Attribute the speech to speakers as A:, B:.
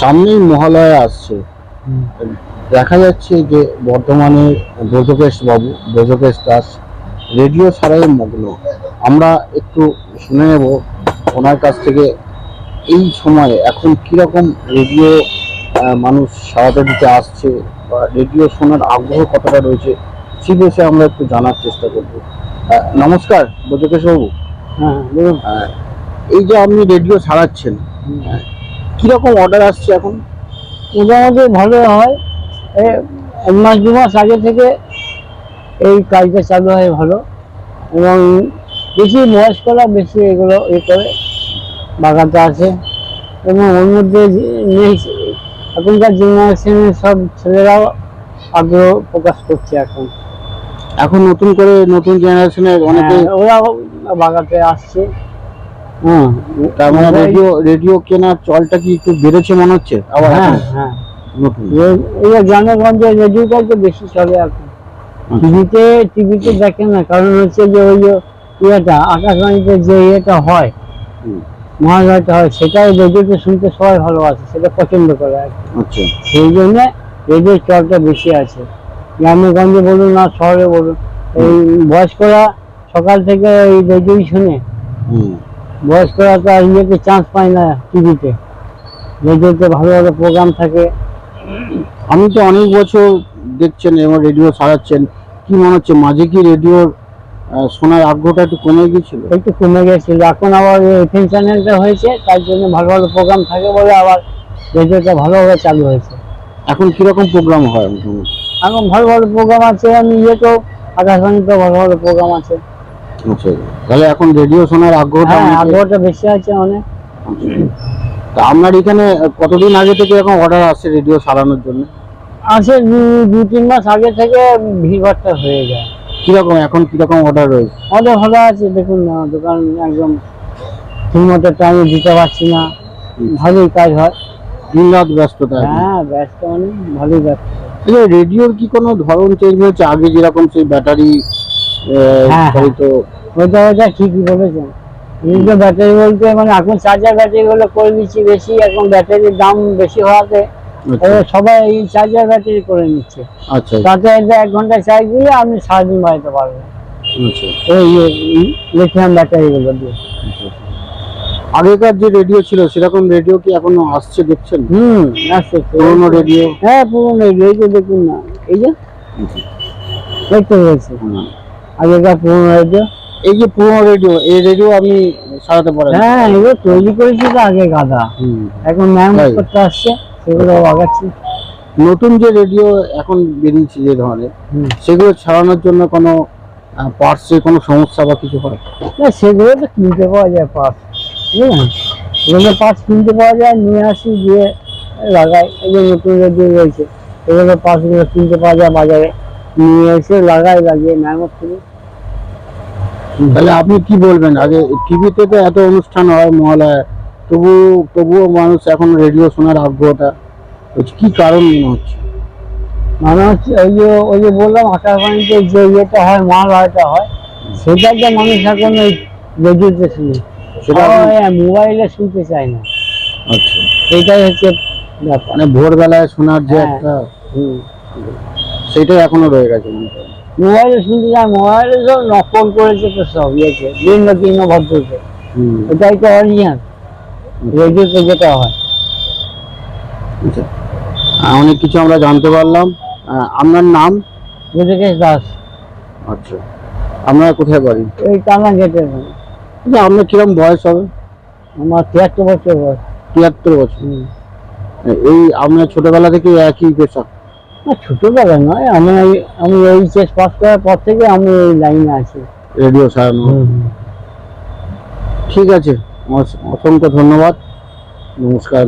A: সামনেই মহালয়া আসছে। দেখা যাচ্ছে যে বর্ধমানে ব্রজকেশ বাবু ব্রজকেশ দাস রেডিও ছাড়াই মগ্ন। আমরা একটু শুনে নেব ওনার কাছ থেকে এই সময়ে এখন কীরকম রেডিও মানুষ সারাটা দিতে আসছে বা রেডিও শোনার আগ্রহ কতটা রয়েছে সে বিষয়ে আমরা একটু জানার চেষ্টা করব। নমস্কার ব্রজকেশ বাবু।
B: হ্যাঁ
A: এই যে আপনি রেডিও ছাড়াচ্ছেন কীরকম অর্ডার আসছে এখন?
B: মোটামুটি ভালো হয়। এক মাস দু মাস আগে থেকে এই কাজটা চালু হয় ভালো। এবং বেশি বয়স্করা বেশি এগুলো এ করে বাগাতে আছে। এবং ওর মধ্যে এখনকার জেনারেশনের সব ছেলেরাও আগ্রহ প্রকাশ করছে এখন।
A: এখন নতুন করে নতুন জেনারেশনের অনেকে
B: হ্যাঁ, ওরাও বাগাতে আসছে।
A: হুম তার মানে রেডিও রেডিও কেনার চলটা কি একটু বেড়েছে মনে হচ্ছে? আবার
B: হ্যাঁ হ্যাঁ।
A: নতুন।
B: এই- এই যে গ্রামে গঞ্জে রেডিওটাই তো বেশি চলে এখন।
A: আচ্ছা।
B: টিভিতে টিভিতে দেখে না কারণ হচ্ছে যে ওই ইয়েটা আকাশবাণীতে যে ইয়েটা হয়
A: হুম,
B: মহালয়টা হয় সেটাই রেডিওতে শুনতে সবাই ভালোবাসে সেটা পছন্দ করে আর কি।
A: আচ্ছা।
B: সেই জন্য রেডিওর চলটা বেশি আছে। গ্রামে গঞ্জে বলুন আর শহরে বলুন এই বয়স্করা সকাল থেকে এই রেডিওই শুনে।
A: হুম।
B: বয়স্করা তো আর ইয়েতে চান্স পায় না টিভিতে। রেডিওতে ভালো ভালো প্রোগ্রাম থাকে।
A: আমি তো অনেক বছর দেখছেন এবং রেডিও সারাচ্ছেন। কি মনে হচ্ছে মাঝে কি রেডিওর শোনার আগ্রহটা একটু কমে গিয়েছিল?
B: একটু কমে গেছিল এখন আবার এফএম চ্যানেলটা হয়েছে তার জন্য ভালো ভালো প্রোগ্রাম থাকে বলে আবার রেডিওটা ভালোভাবে চালু হয়েছে।
A: এখন কীরকম প্রোগ্রাম হয়?
B: এখন ভালো ভালো প্রোগ্রাম আছে আমি ইয়েতেও আকাশবাণীতেও ভালো ভালো প্রোগ্রাম আছে।
A: আচ্ছা তাহলে এখন রেডিও শোনার আগ্রহটা
B: হ্যাঁ আগ্রহটা বেশি আছে অনেক।
A: আচ্ছা। তা আপনার এখানে কতদিন আগে থেকে এরকম অর্ডার আসছে রেডিও সারানোর জন্য?
B: আছে দু- তিন মাস আগে থেকে ভিড়ভাড়টা হয়ে যায়।
A: কীরকম এখন কীরকম অর্ডার রয়েছে?
B: আমাদের ভালো আছে দেখুন না দোকান একদম ঠিক মতো টাইমে দিতে পারছি না। ভালোই কাজ হয়।
A: দিন রাত ব্যস্ততা।
B: হ্যাঁ ব্যস্ত মানে ভালোই ব্যস্ত।
A: আচ্ছা রেডিওর কি কোনো ধরন চেঞ্জ হয়েছে? আগে যেরকম সেই ব্যাটারি
B: হ্যাঁ, ওইটা ওইটা ঠিকই বলেছেন। ব্যাটারি বলতে মানে এখন চার্জার করে দিচ্ছি বেশি এখন ব্যাটারির দাম বেশি হওয়াতে সবাই এই চার্জার ব্যাটারি করে নিচ্ছে।
A: আচ্ছা।
B: তাতে এটা এক ঘণ্টা চার্জ দিলে আপনি সারাদিন বাড়িতে পারবেন।
A: আচ্ছা।
B: লিথিয়াম দিয়ে।
A: আগেকার যে রেডিও ছিল সেরকম রেডিও কি এখনও আসছে দেখছেন?
B: হুম আসছে।
A: পুরোনো রেডিও
B: হ্যাঁ পুরোনো এই যে দেখুন না। এই যে দেখতে পেয়েছি। আগেকার পুরোনো রেডিও
A: এই যে পুরোনো রেডিও এই রেডিও আপনি সারাতে পারেন
B: হ্যাঁ এগুলো তৈরি করেছি তো আগে গাদা এখন ম্যাম করতে আসছে সেগুলো আগাচ্ছি।
A: নতুন যে রেডিও এখন বেরিয়েছে যে ধরনের সেগুলো ছাড়ানোর জন্য কোনো পার্টসের কোনো সমস্যা বা কিছু হয়?
B: না সেগুলো তো কিনতে পাওয়া যায় পার্স বুঝলেন এগুলো পার্স কিনতে পাওয়া যায় নিয়ে আসি দিয়ে লাগাই। এই যে নতুন রেডিও রয়েছে এগুলো পার্সগুলো কিনতে পাওয়া যায় বাজারে। নিয়ে এসে লাগাই লাগিয়ে মেরামত করি
A: তাহলে আপনি কি বলবেন? আগে টিভিতে তো এত অনুষ্ঠান হয় মহালয়া তবু তবুও মানুষ এখন রেডিও শোনার আগ্রহটা হচ্ছে কি কারণ মনে হচ্ছে?
B: মানে হচ্ছে ওই যে ওই যে বললাম আকাশবাণীতে যে ইয়েটা হয় মহালয়টা হয় সেটাকে মানুষ এখন ওই রেডিওতে শুনে।
A: সেটা
B: মোবাইলে শুনতে চায় না।
A: আচ্ছা।
B: এটাই হচ্ছে ব্যাপার।
A: মানে ভোরবেলায় শোনার যে
B: হ্যাঁ।
A: একটা
B: হুম।
A: সেটাই এখনও রয়ে গেছে
B: মোবাইলে শুনতে চায় মোবাইলে সব নকল করেছে তো সব ইয়েছে বিভিন্ন বিভিন্ন ভদ্রকে এটাই তো অরিজিনাল রেডিওতে যেটা হয়।
A: আচ্ছা। অনেক কিছু আমরা জানতে পারলাম। আপনার নাম?
B: বুঝেছিস দাস।
A: আচ্ছা। আপনারা কোথায় বাড়ি?
B: এই টানা গেটের
A: আচ্ছা আপনার কিরম বয়স হবে?
B: আমার তিয়াত্তর বছর বয়স।
A: তিয়াত্তর বছর। এই আপনার ছোটবেলা থেকে একই পেশা?
B: না ছোটবেলা নয় আমি আমি এইচএস পাস করার পর থেকে আমি এই লাইনে আছি।
A: রেডিও সারানো ঠিক আছে অসংখ্য ধন্যবাদ। নমস্কার।